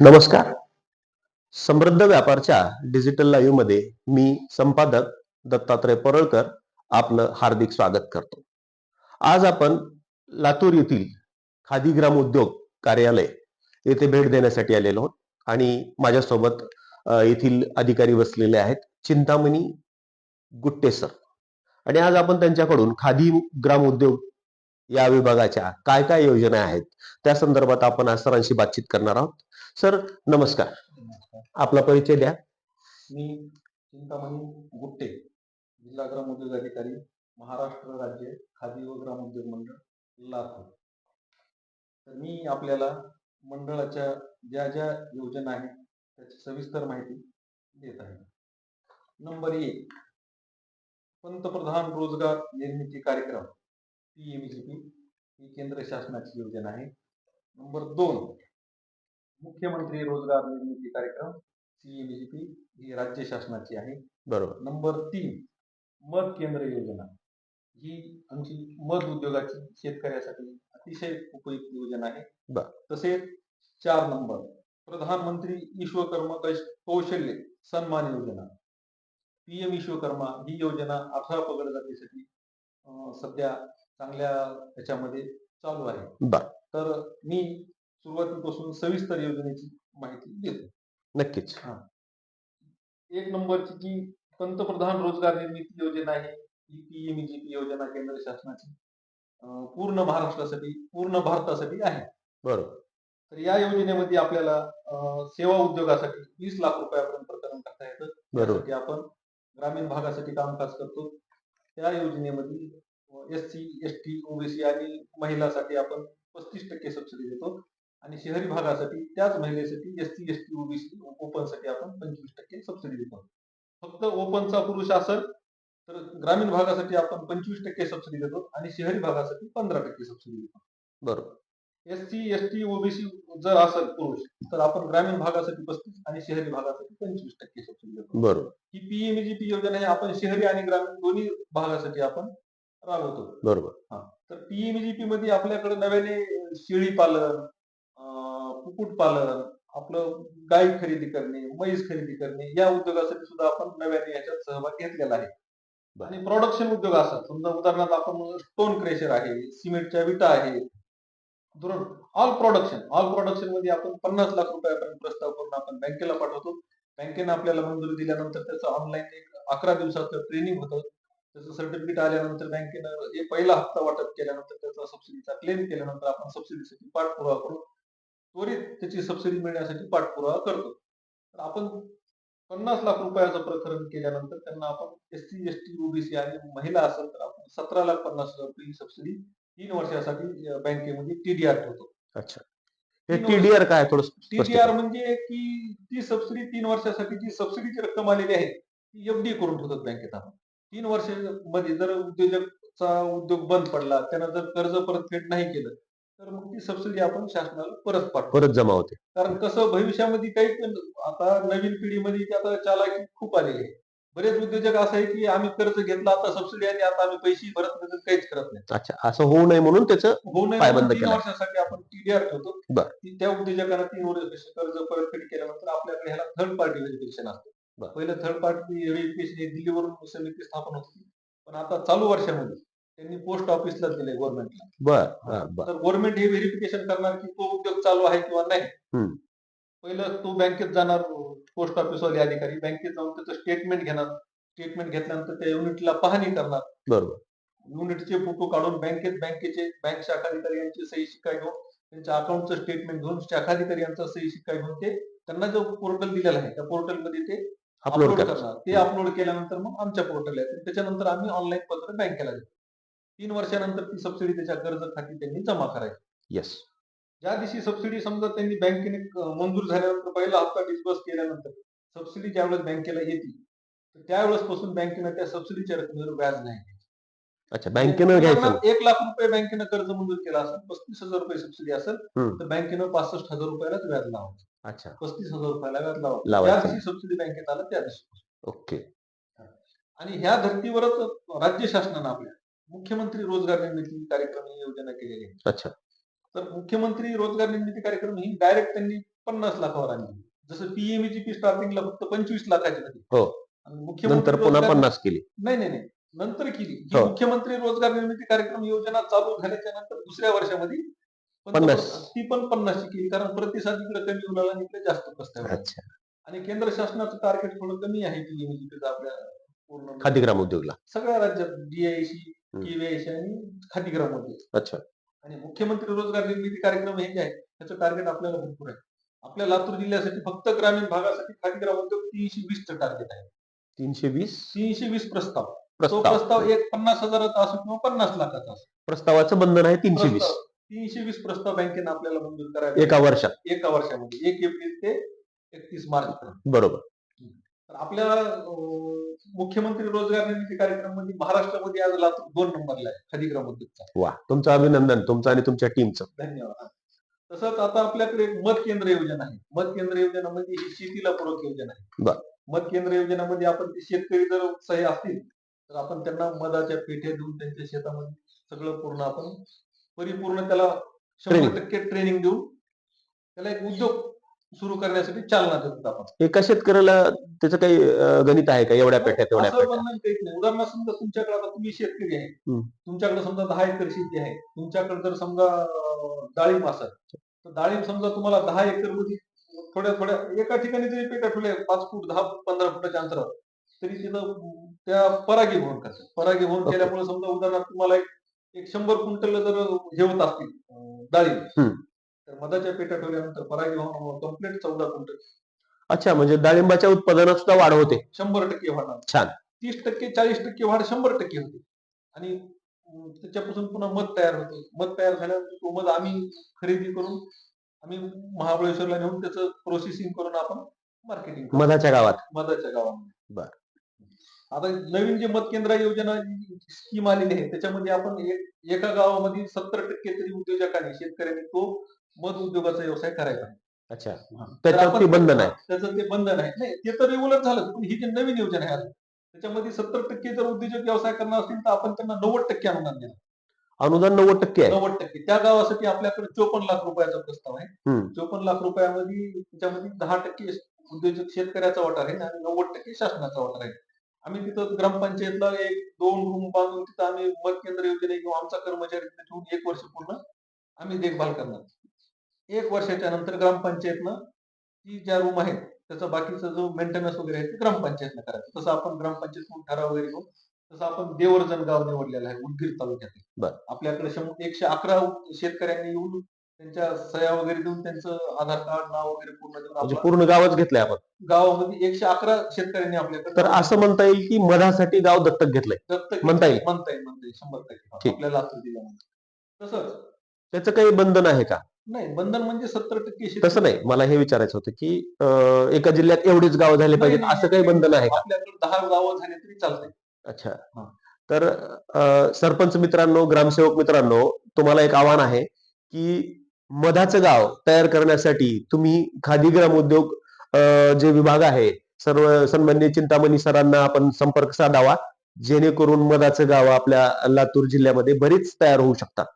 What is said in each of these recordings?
नमस्कार. समृद्ध व्यापारच्या डिजिटल लाईव्हमध्ये मी संपादक दत्तात्रय परळकर आपलं हार्दिक स्वागत करतो. आज आपण लातूर येथील खादी ग्राम उद्योग कार्यालय येथे भेट देण्यासाठी आलेलो आहोत आणि माझ्यासोबत येथील अधिकारी बसलेले आहेत चिंतामणी गुट्टे सर आणि आज आपण त्यांच्याकडून खादी ग्राम उद्योग या विभागाच्या काय काय योजना आहेत त्या संदर्भात आपण आज सरांशी बातचीत करणार आहोत. सर नमस्कार. आपला परिचय द्या. मी चिंतामणी गुट्टे जिल्हा ग्रामोद्योग अधिकारी महाराष्ट्र राज्य खादी व ग्रामोद्योग मंडळ लातूर. तर मी आपल्याला मंडळाच्या ज्या ज्या योजना आहेत त्याची सविस्तर माहिती देत आहे. नंबर एक पंतप्रधान रोजगार निर्मिती कार्यक्रम पी एम जी पी ही केंद्र शासनाची योजना आहे. नंबर दोन मुख्यमंत्री रोजगार निर्मिती कार्यक्रम सीएमजीपी ही राज्य शासनाची आहे. बरोबर. नंबर तीन मध केंद्र योजना. ही आमची मध उद्योगाची शेतकऱ्यासाठी अतिशय उपयुक्त योजना आहे. बर. तसेच चार नंबर प्रधानमंत्री विश्वकर्मा कौश- कौशल्य सन्मान योजना. पीएम विश्वकर्मा ही योजना अठरा पगड जातीसाठी अं, सध्या चांगल्या ह्याच्यामध्ये चालू आहे. बर. तर मी सुरुवातीपासून सविस्तर योजनेची माहिती देतो. नक्कीच. एक नंबरची जी पंतप्रधान रोजगार निर्मिती योजना आहे. ही पीएमजीपी योजना केंद्र शासनाची. पूर्ण महाराष्ट्रासाठी पूर्ण भारतासाठी आहे. बरोबर. तर या योजनेमध्ये आपल्याला सेवा उद्योगासाठी वीस लाख रुपयापर्यंत प्रकरण करता येतं. बरोबर. आपण ग्रामीण भागासाठी कामकाज करतो. त्या योजनेमध्ये S C S T OBC आणि महिलासाठी आपण पस्तीस टक्के सबसिडी देतो. आणि शहरी भागासाठी त्याच महिलेसाठी S C S T OBC ओपनसाठी आपण पंचवीस टक्के सबसिडी देतो. फक्त ओपनचा पुरुष असेल तर ग्रामीण भागासाठी आपण पंचवीस टक्के सबसिडी देतो आणि शहरी भागासाठी पंधरा टक्के सबसिडी देतो. बरोबर S C S T OBC जर असेल पुरुष तर आपण ग्रामीण भागासाठी पस्तीस आणि शहरी भागासाठी पंचवीस टक्के सबसिडी देतो. बरोबर ही पीएमजीपी योजना आहे आपण शहरी आणि ग्रामीण दोन्ही भागासाठी आपण राबवतो. बरोबर. तर पीएमजीपी मध्ये आपल्याकडे नव्याने शेळी पालन कुक्कुट पालन आपलं गाई खरेदी करणे म्हैस खरेदी करणे या उद्योगासाठी सुद्धा आपण नव्याने याच्यात सहभाग घेतलेला आहे. आणि प्रोडक्शन उद्योग असतात समजा उदाहरणार्थ आपण स्टोन क्रेशर आहे सिमेंटच्या विटा आहे ऑल प्रोडक्शन ऑल प्रोडक्शनमध्ये आपण पन्नास लाख रुपयापर्यंत प्रस्ताव करून आपण बँकेला पाठवतो. बँकेने आपल्याला मंजुरी दिल्यानंतर त्याचं ऑनलाईन एक अकरा दिवसाचं ट्रेनिंग होतं. त्याचं सर्टिफिकेट आल्यानंतर बँकेनं पहिला हप्ता वाटप केल्यानंतर त्याचा सबसिडीचा क्लेम केल्यानंतर आपण सबसिडीसाठी पाठपुरावा करू त्वरित त्याची सबसिडी मिळण्यासाठी पाठपुरावा करतो. तर आपण पन्नास लाख रुपयाचं प्रकरण केल्यानंतर त्यांना आपण S C S T OBC आणि महिला असेल तर आपण सतरा लाख पन्नास हजार रुपये सबसिडी तीन वर्षासाठी बँकेमध्ये टीडीआर ठेवतो. अच्छा. टीडीआर काय थोडं टीडीआर. म्हणजे की ती सबसिडी तीन वर्षासाठी जी सबसिडीची रक्कम आलेली आहे ती एफडी करून ठेवतात बँकेत आपण. तीन वर्षामध्ये जर उद्योजकचा उद्योग बंद पडला त्यानं जर कर्ज परतफेड नाही केलं तर मग ती सबसिडी आपण शासनाला परत पाठवतो परत जमा होते. कारण कसं भविष्यामध्ये काही पण आता नवीन पिढीमध्ये आता चालाकी खूप आलेली आहे. बरेच उद्योजक असं आहे की आम्ही कर्ज घेतला आता सबसिडी आणि आता आम्ही पैसे भरत नाही काहीच करत नाही. अच्छा असं होऊ नये म्हणून त्याचं होऊ नये पायबंद म्हणून तीन केला. वर्षासाठी आपण टीडीआर ठेवतो. बर. त्या उद्योजकांना तीन वर्ष कर्ज परतफेड केल्यानंतर आपल्याकडे ह्याला थर्ड पार्टी व्हेरिफिकेशन बर. असतं पहिलं थर्ड पार्टी व्हेरिफिकेशन हे दिल्लीवरून समिती स्थापन होती. पण आता चालू वर्षामध्ये त्यांनी पोस्ट ऑफिसला दिले गव्हर्नमेंटला बर बर तर गव्हर्नमेंट हे व्हेरिफिकेशन करणार की तो उद्योग चालू आहे किंवा नाही. हम्म. पहिलं तो बँकेत जाणार पोस्ट ऑफिस वाले अधिकारी बँकेत जाऊन त्याचं स्टेटमेंट घेणार. स्टेटमेंट घेतल्यानंतर त्या युनिटला पाहणी करणार. बरोबर. युनिटचे फोटो काढून बँकेत बँकेचे बँक शाखाधिकारी यांची सही शिक्का घेऊन त्यांच्या अकाउंटचं स्टेटमेंट घेऊन शाखाधिकारी यांचा सही शिक्का घेऊन ते त्यांना जो पोर्टल दिलेला आहे त्या पोर्टलमध्ये ते अपलोड अपलोड करा करणार. ते अपलोड केल्यानंतर मग आमच्या पोर्टल येते त्याच्यानंतर आम्ही ऑनलाईन पत्र बँकेला देतो. तीन वर्षानंतर ती सबसिडी त्याच्या कर्ज खाती त्यांनी जमा करायची. येस ज्या दिवशी सबसिडी समजा त्यांनी बँकेने मंजूर झाल्यानंतर पहिला हप्ता डिस्बर्स केल्यानंतर सबसिडी ज्यावेळेस बँकेला येते तर त्यावेळेस पासून बँकेनं त्या सबसिडीच्या रकमेवर व्याज नाही. अच्छा बँकेनं घ्यायचं एक लाख रुपये बँकेनं कर्ज मंजूर केला असेल पस्तीस हजार रुपये सबसिडी असेल. तर बँकेनं पासष्ट हजार रुपयालाच व्याज लावायचं. अच्छा. पस्तीस हजार रुपयाला व्याज ज्या लावायचं दिवशी सबसिडी बँकेत आलं त्या दिवशी. ओके. आणि ह्या धर्तीवरच राज्य शासनानं आपल्या मुख्यमंत्री रोजगार निर्मिती कार्यक्रम ही योजना केलेली आहे. अच्छा. तर मुख्यमंत्री रोजगार निर्मिती कार्यक्रम ही डायरेक्ट त्यांनी पन्नास लाखावर आणली जसं पीएमईजीपी स्टार्टिंगला फक्त पंचवीस लाखाची होती. हो. मुख्यमंत्री पुन्हा पन्नास केली. नाही नाही नाही. नंतर केली. ही. मुख्यमंत्री रोजगार निर्मिती कार्यक्रम योजना चालू झाल्याच्यानंतर दुसऱ्या वर्षामध्ये पन्नास. ती पण पन्नासची केली. कारण प्रतिसाद इकडे कमी होणार आणि इकडे जास्त प्रस्ताव आणि केंद्र शासनाचं टार्गेट थोडं कमी आहे पीएमजीपीचं आपल्या पूर्ण खादी ग्राम उद्योगला. सगळ्या राज्यात डीआयसी आणि खादी ग्रामोद्योग अच्छा. आणि मुख्यमंत्री रोजगार निर्मिती कार्यक्रम हे जे आहे त्याचं टार्गेट आपल्याला भरपूर आहे. आपल्या लातूर जिल्ह्यासाठी फक्त ग्रामीण भागासाठी खादी ग्रामोद्योग तीनशे वीसचं टार्गेट आहे. तीनशे वीस? तीनशे वीस प्रस्ताव. तो प्रस्ताव. एक पन्नास हजाराचा असो किंवा पन्नास लाखाचा असो. प्रस्तावाचं बंधन आहे तीनशे वीस. प्रस्ताव- तीनशे वीस प्रस्ताव बँकेनं आपल्याला मंजूर करायला एका वर्षात. एका वर्षामध्ये. एक एप्रिल ते एकतीस मार्च पर्यंत बरोबर. तर आपल्या मुख्यमंत्री रोजगार निर्मिती कार्यक्रममध्ये महाराष्ट्रामध्ये आज लातूर दोन नंबरला आहे खादी ग्रामोद्योगचा वा तुमचं अभिनंदन तुमचं आणि तुमच्या टीमचं धन्यवाद. तसंच आता आपल्याकडे मत केंद्र योजना आहे. मत केंद्र योजनामध्ये ही शेतीला पूरक योजना आहे. मत केंद्र योजनामध्ये आपण ते शेतकरी जर उत्साही असतील तर आपण त्यांना मधाच्या पेठ्या देऊन त्यांच्या शेतामध्ये सगळं पूर्ण आपण परिपूर्ण त्याला शंभर. टक्के ट्रेनिंग देऊन त्याला एक उद्योग सुरू करण्यासाठी चालना देतो आपण. एका शेतकऱ्याला त्याचं काही अं, गणित आहे का? एवढ्या पेट्या तेवढ्या असं पेट्या बंधन काहीच नाही. उदाहरणार्थ समजा तुमच्याकडे आता तुम्ही शेतकरी आहे. हम्म. तुमच्याकडे समजा दहा एकर शेती आहे. तुमच्याकडे जर समजा अं, डाळिंब असेल तर डाळिंब समजा तुम्हाला दहा एकरमध्ये थोड्या थोड्या एका ठिकाणी जरी पेट्या ठेवल्या पाच फूट दहा पंधरा फुटाच्या अंतरावर तरी तिथं त्या परागी भवन करतात परागी Okay. केल्यामुळे समजा उदाहरणार्थ तुम्हाला एक एक शंभर क्विंटल जर हे होत असतील अं, डाळिंब हम्म. तर मधाच्या पेट्या ठेवल्यानंतर परागी भवन कंप्लीट चौदा क्विंटल अच्छा म्हणजे डाळिंबाच्या उत्पादनात सुद्धा वाढ होते. शंभर टक्के वाढणार छान. तीस टक्के चाळीस टक्के वाढ शंभर टक्के होते. आणि अं, त्याच्यापासून पुन्हा मध तयार होते. मध तयार झाल्यानंतर तो मध आम्ही खरेदी करून आम्ही महाबळेश्वरला नेऊन त्याचं प्रोसेसिंग करून आपण मार्केटिंग मधाच्या गावात. मधाच्या गावामध्ये. बर. आता नवीन जे मध केंद्र योजना स्कीम आलेली आहे त्याच्यामध्ये आपण एक- एका गावामध्ये सत्तर टक्के तरी उद्योजकांनी शेतकऱ्यांनी तो मध उद्योगाचा व्यवसाय करायचा. अच्छा. त्याच्यावरती बंधन आहे. त्याचं ते बंधन आहे. नाही ते तर रेग्युलर झालं. पण ही जी नवीन योजना आहे त्याच्यामध्ये सत्तर टक्के जर उद्योजक व्यवसाय करणार असतील तर आपण त्यांना नव्वद टक्के अनुदान देणार. अनुदान नव्वद टक्के आहे. नव्वद टक्के. त्या गावासाठी आपल्याकडे चोपन्न लाख रुपयाचा प्रस्ताव आहे. चोपन्न लाख रुपयामध्ये त्याच्यामध्ये दहा टक्के उद्योजक शेतकऱ्याचा वाटा आहे आणि नव्वद टक्के शासनाचा वाटा आहे. आम्ही तिथं ग्रामपंचायतला एक दोन रूम बांधून तिथं आम्ही मत केंद्र योजने किंवा आमचा कर्मचारी तिथे ठेवून एक वर्ष पूर्ण आम्ही देखभाल करणार. एक वर्षाच्या नंतर ग्रामपंचायतनं ती ज्या रूम आहेत त्याचा बाकीचा जो मेंटेनन्स वगैरे आहे ते ग्रामपंचायतनं करायचं. तसं आपण ग्रामपंचायत ठराव वगैरे घेऊन तसं आपण देवर्जन गाव निवडलेलं आहे उदगीर तालुक्यात बर. आपल्याकडे शं- एकशे अकरा शेतकऱ्यांनी येऊन त्यांच्या सह्या वगैरे देऊन त्यांचं आधार कार्ड नाव वगैरे पूर्ण देऊन म्हणजे पूर्ण गावच घेतलंय आपण. गावामध्ये एकशे अकरा शेतकऱ्यांनी आपल्याकडे तर असं म्हणता येईल की मधासाठी गाव दत्तक घेतलंय. दत्तक म्हणता येईल. म्हणता येईल म्हणता येईल. शंभर टक्के. ठीक. आपल्या लातूर जिल्ह्यामध्ये. तसंच त्याचं काही बंधन आहे का? नाही बंधन म्हणजे सत्तर टक्के तसं नाही. मला हे विचारायचं होतं की अं, एका जिल्ह्यात एवढीच गाव झाले पाहिजेत असं काही बंधन आहे का? आपल्याकडे दहा गावं झाले तरी चालतंय. अच्छा. हा. तर अं, सरपंच मित्रांनो ग्रामसेवक मित्रांनो तुम्हाला एक आव्हान आहे की मधाचं गाव तयार करण्यासाठी तुम्ही खादी ग्राम उद्योग अं, जे विभाग आहे सर्व सन्मान्य चिंतामणी सरांना आपण संपर्क साधावा जेणेकरून मधाचं गाव आपल्या लातूर जिल्ह्यामध्ये बरीच तयार होऊ शकतात.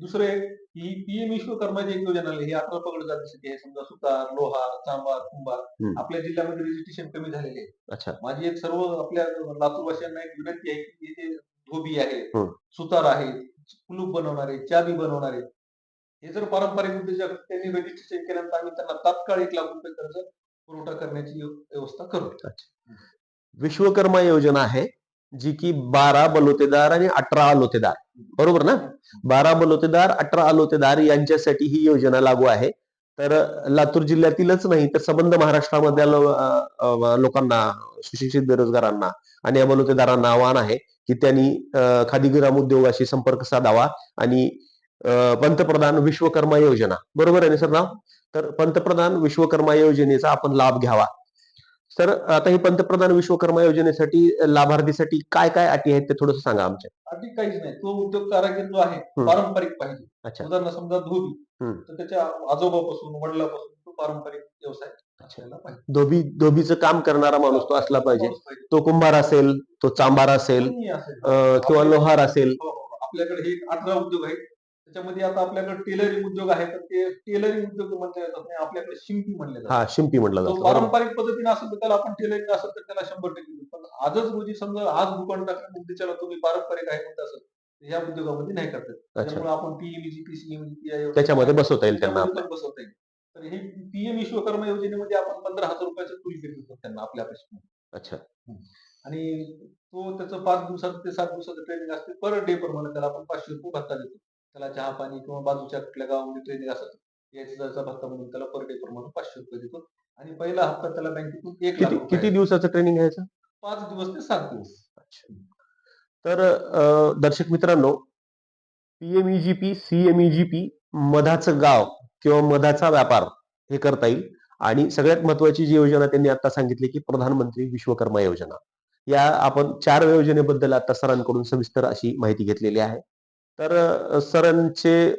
दुसरं एक ही पीएम विश्वकर्मा जी योजना आली. ही अठरा पगड जातीसाठी आहे. समजा सुतार लोहार चांबार कुंभार हम्म. आपल्या जिल्ह्यामध्ये रजिस्ट्रेशन कमी झालेले आहे अच्छा. माझी एक सर्व आपल्या लातूरवासियांना एक विनंती आहे की इथे धोबी आहे हम्म. सुतार आहे कुलूप बनवणारे चाबी बनवणारे हे जर पारंपरिक उद्योजक त्यांनी रजिस्ट्रेशन केल्यानंतर आम्ही त्यांना तात्काळ एक लाख रुपये कर्ज पुरवठा करण्याची व्यव- व्यवस्था करू. विश्वकर्मा योजना आहे जी की बारा बलोतेदार आणि अठरा अलोतेदार बरोबर ना? बारा बलोतेदार अठरा अलोतेदार यांच्यासाठी ही योजना लागू आहे. तर लातूर जिल्ह्यातीलच नाही तर संबंध महाराष्ट्रामधल्या लोकांना सुशिक्षित बेरोजगारांना आणि या बलुतेदारांना आव्हान आहे की त्यांनी खादीग्राम खादी ग्राम उद्योगाशी संपर्क साधावा आणि पंतप्रधान विश्वकर्मा योजना. बरोबर आहे ना सर नाव? तर पंतप्रधान विश्वकर्मा योजनेचा आपण लाभ घ्यावा. तर आता ही पंतप्रधान विश्वकर्मा योजनेसाठी लाभार्थीसाठी काय काय अटी आहेत ते थोडस सांगा आमच्या. आधी काहीच नाही. तो उद्योग कारागीर जो आहे. पारंपरिक पाहिजे. अच्छा. उदाहरण समजा धोबी. तर त्याच्या आजोबापासून वडिलापासून तो पारंपरिक व्यवसाय धोबी धोबीचं काम करणारा माणूस तो असला पाहिजे. तो कुंभार असेल तो चांभार असेल किंवा लोहार असेल. हो, हो, हो. आपल्याकडे हे अठरा उद्योग आहेत. त्याच्यामध्ये आता आपल्याकडे टेलरिंग उद्योग आहे तर ते टेलरिंग उद्योग म्हणता येतात नाही आपल्याकडे शिंपी म्हणले जातात हा शिंपी म्हटलं जातं बरोबर. पारंपरिक पद्धतीने असेल तर त्याला आपण टेलरिंग असेल तर त्याला शंभर टक्के देऊ. पण आजच रोजी समजा आज दुकान टाकलं त्याच्याला तुम्ही पारंपरिक आहे म्हणत असेल तर या उद्योगामध्ये नाही करतात अच्छा. त्यामुळे आपण पीएमजीपी सीएमजीपी त्याच्यामध्ये बसवता येईल त्यांना पण बसवता येईल. तर हे पीएम विश्वकर्मा योजनेमध्ये आपण पंधरा हजार रुपयाचं टूल किट देतो त्यांना आपल्या अपेक्षा अच्छा. आणि तो त्याचं पाच दिवसाचं ते सात दिवसाचं ट्रेनिंग असते पर डे प्रमाणे त्याला आपण पाचशे रुपये भत्ता देतो. त्याला चहा पाणी किंवा बाजूच्या कुठल्या गावामध्ये ट्रेनिंग असत याचा भत्ता म्हणून त्याला पर डे प्रमाणे पाचशे रुपये देतो. आणि पहिला हप्ता त्याला बँकेतून एक लाख किती रुपये किती दिवसाचं ट्रेनिंग घ्यायचं पाच दिवस ते सात दिवस. तर अ, दर्शक मित्रांनो पीएमईजीपी सीएमईजीपी मधाचं गाव किंवा मधाचा व्यापार हे करता येईल. आणि सगळ्यात महत्वाची जी योजना त्यांनी आता सांगितली की प्रधानमंत्री विश्वकर्मा योजना. या आपण चार योजनेबद्दल आता सरांकडून सविस्तर अशी माहिती घेतलेली आहे. तर सरांचे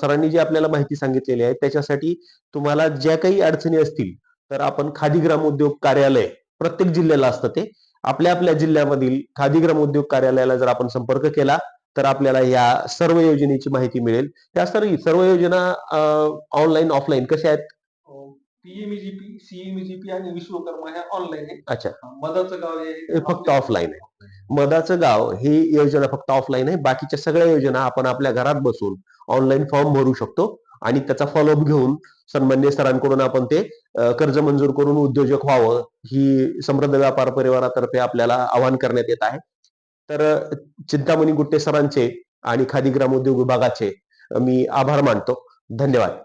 सरांनी जी आपल्याला माहिती सांगितलेली आहे त्याच्यासाठी तुम्हाला ज्या काही अडचणी असतील तर आपण खादी ग्राम उद्योग कार्यालय प्रत्येक जिल्ह्याला असतं ते. आपल्या आपल्या जिल्ह्यामधील खादी ग्राम उद्योग कार्यालयाला जर आपण संपर्क केला तर आपल्याला या सर्व योजनेची माहिती मिळेल. त्या सर्व सर्व योजना ऑनलाईन ऑफलाईन कशा आहेत? पीएमजीपी सीएमजीपी आणि विश्वकर्मा ह्या ऑनलाईन आहे अच्छा. मधाचं गाव हे फक्त offline मधाचं गाव ही योजना फक्त ऑफलाईन आहे. बाकीच्या सगळ्या योजना आपण आपल्या घरात बसून ऑनलाईन फॉर्म भरू शकतो आणि त्याचा फॉलोअप घेऊन सन्मान्य सरांकडून आपण ते कर्ज मंजूर करून उद्योजक व्हावं ही समृद्ध व्यापार परिवारातर्फे आपल्याला आवाहन करण्यात येत आहे. तर चिंतामणी गुट्टे सरांचे आणि खादी ग्राम उद्योग विभागाचे मी आभार मानतो. धन्यवाद.